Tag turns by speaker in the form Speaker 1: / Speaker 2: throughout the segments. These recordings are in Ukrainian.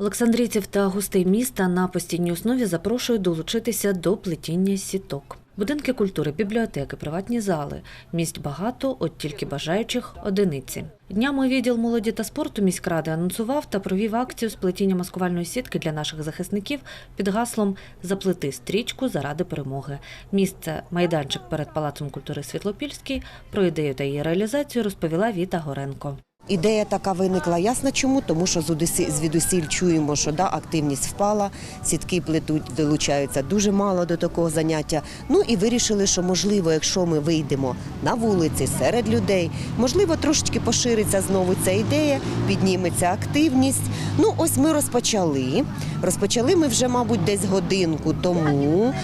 Speaker 1: Олександрійців та гостей міста на постійній основі запрошують долучитися до плетіння сіток. Будинки культури, бібліотеки, приватні зали. Місць багато, от тільки бажаючих одиниці. Днями відділ молоді та спорту міськради анонсував та провів акцію з плетіння маскувальної сітки для наших захисників під гаслом Заплети стрічку заради перемоги. Місце майданчик перед Палацом культури Світлопільський. Про ідею та її реалізацію розповіла Віта Горенко.
Speaker 2: Ідея така виникла ясно чому, тому що звідусіль чуємо, що да, активність впала, сітки плетуть, долучаються дуже мало до такого заняття. Ну і вирішили, що можливо, якщо ми вийдемо на вулиці серед людей, можливо, трошечки пошириться знову ця ідея, підніметься активність. Ну, ось ми розпочали. Розпочали ми вже, мабуть, десь годинку тому,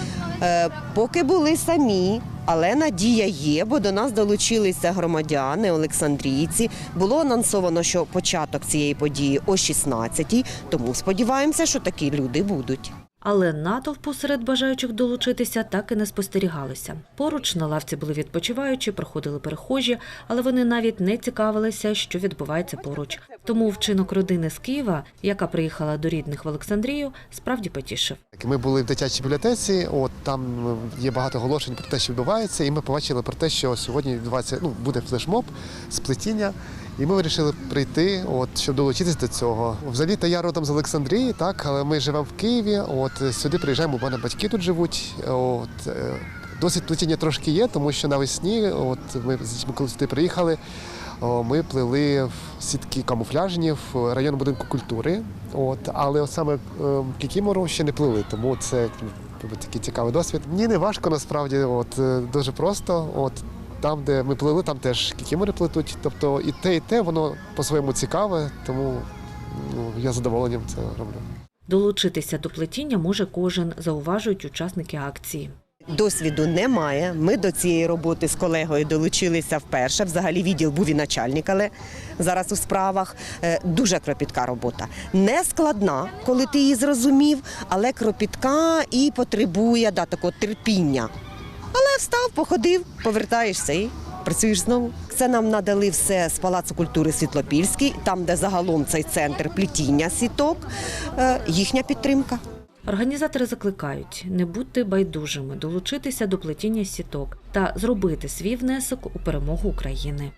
Speaker 2: е, поки були самі. Але надія є, бо до нас долучилися громадяни, олександрійці. Було анонсовано, що початок цієї події о 16-й, тому сподіваємося, що такі люди будуть.
Speaker 1: Але натовпу серед бажаючих долучитися так і не спостерігалося. Поруч на лавці були відпочиваючі, проходили перехожі, але вони навіть не цікавилися, що відбувається поруч. Тому вчинок родини з Києва, яка приїхала до рідних в Олександрію, справді потішив.
Speaker 3: Ми були в дитячій бібліотеці, от там є багато оголошень про те, що відбувається, і ми побачили про те, що сьогодні відбувається ну, буде флешмоб, сплетіння. І ми вирішили прийти, от, щоб долучитись до цього. Взагалі, то я родом з Олександрії, так, але ми живемо в Києві. От сюди приїжджаємо, у мене батьки тут живуть. От, е, досить плетіння трошки є, тому що навесні, от ми коли сюди приїхали, ми плели в сітки камуфляжні в район будинку культури. От, але саме е, кікімору ще не плели, тому це ну, такий цікавий досвід. Мені не важко насправді, от е, дуже просто. От там, де ми плели, там теж кікімори плетуть. Тобто і те, і те воно по-своєму цікаве, тому ну, я задоволенням це роблю.
Speaker 1: Долучитися до плетіння може кожен, зауважують учасники акції.
Speaker 2: Досвіду немає. Ми до цієї роботи з колегою долучилися вперше. Взагалі відділ був і начальник, але зараз у справах Е, дуже кропітка робота. Не складна, коли ти її зрозумів, але кропітка і потребує да, такого терпіння. Але встав, походив, повертаєшся і працюєш знову. Це нам надали все з Палацу культури Світлопільський, там, де загалом цей центр плетіння сіток, Е, їхня підтримка.
Speaker 1: Організатори закликають не бути байдужими, долучитися до плетіння сіток та зробити свій внесок у перемогу України.